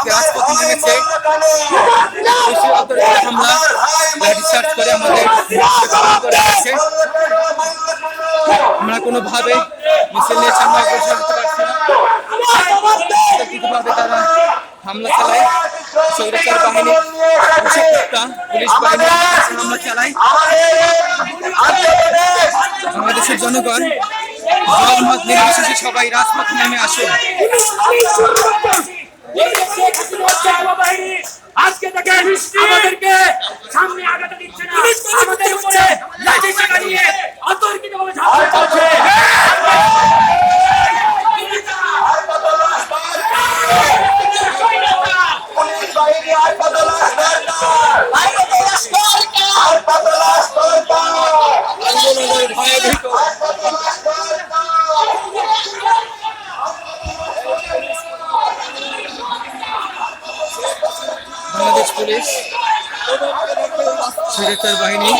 আজকে রাজপথে নেমেছে লাঠি চার্জ করে আমাদের। আমরা কোনোভাবে মিছিল নিয়ে সামনে অগ্রসর হতে পারছি না। অতর্কিতভাবে তারা হামলা চালায়। সৈরাচার বাহিনী পুলিশ বাহিনী হামলা চালায়। বাংলাদেশের জনগণ জনমত নির্বিশেষে সবাই রাজপথে নেমে আসে। আজকে আমাদেরকে সামনে আগাতে দিচ্ছে না। আমাদের উপরে লাঠি চাকা নিয়ে অতর্কিত ভাবে ঝাঁপিয়ে পড়ছে পুলিশ বাহিনী আর পুলিশ। সুরক্ষার বাহিনী।